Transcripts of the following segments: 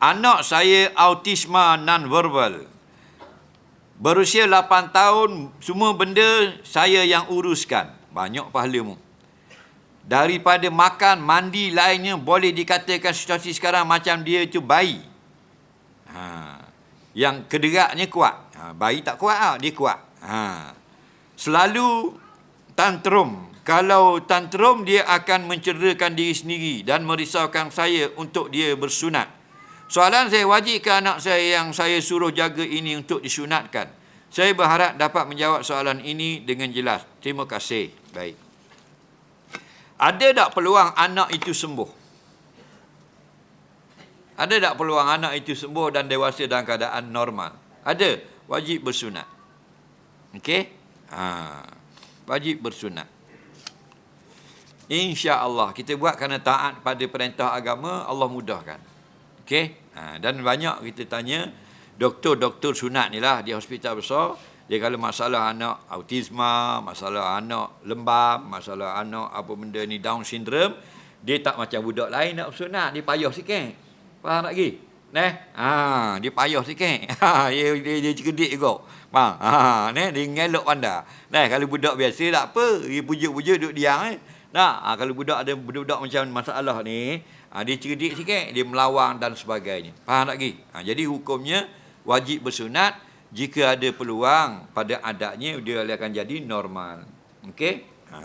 Anak saya autisma non-verbal. Berusia 8 tahun, semua benda saya yang uruskan. Banyak pahala mu. Daripada makan, mandi lainnya, boleh dikatakan situasi sekarang macam dia tu bayi. Ha. Yang kederaknya kuat. Ha. Bayi tak kuat lah, dia kuat. Ha. Selalu tantrum. Kalau tantrum, dia akan mencederakan diri sendiri dan merisaukan saya untuk dia bersunat. Soalan saya, wajib ke anak saya yang saya suruh jaga ini untuk disunatkan? Saya berharap dapat menjawab soalan ini dengan jelas. Terima kasih. Baik. Ada tak peluang anak itu sembuh? Ada tak peluang anak itu sembuh dan dewasa dalam keadaan normal? Ada. Wajib bersunat. Okey? Ha. Wajib bersunat. Insya Allah kita buat kerana taat pada perintah agama, Allah mudahkan. Okey? Ha, dan banyak kita tanya, doktor-doktor sunat ni lah di hospital besar, dia kalau masalah anak autisma, masalah anak lembab, masalah anak apa benda ni Down syndrome, dia tak macam budak lain nak sunat, dia payah sikit. Faham tak lagi? Neh, ha, dia payah sikit. Ha, dia dia, dia cerdik juga. Faham? Ha, neh, dia ngelok pandai. Neh, kalau budak biasa tak apa, dia pujuk-pujuk duduk diam eh. Nah, ha, kalau budak ada budak macam masalah ni, Ha, dia cerdik sikit, dia melawang dan sebagainya. Faham tak lagi? Ha, jadi hukumnya wajib bersunat jika ada peluang pada adatnya dia akan jadi normal. Okey? Ha.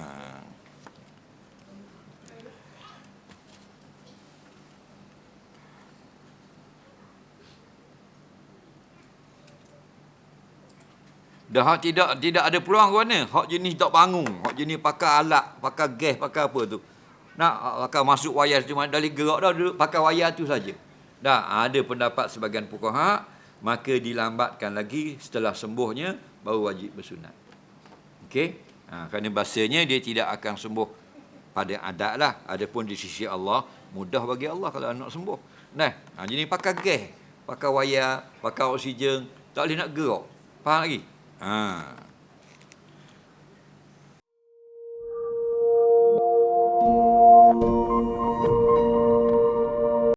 Dah hak tidak tidak ada peluang ke mana? Hak jenis tak bangun, hak jenis pakai alat, pakai gas, pakai apa tu? Nak pakai masuk wayar cuma dari gerak dah duduk pakai wayar tu saja. Dah ada pendapat sebagian fuqaha maka dilambatkan lagi setelah sembuhnya baru wajib bersunat. Okey? Ha, kerana bahasanya dia tidak akan sembuh pada adat lah. Adapun di sisi Allah mudah bagi Allah kalau anak sembuh. Nah, ha, jadi pakai gas, pakai wayar, pakai oksigen, tak boleh nak gerak. Faham lagi? Ha. you.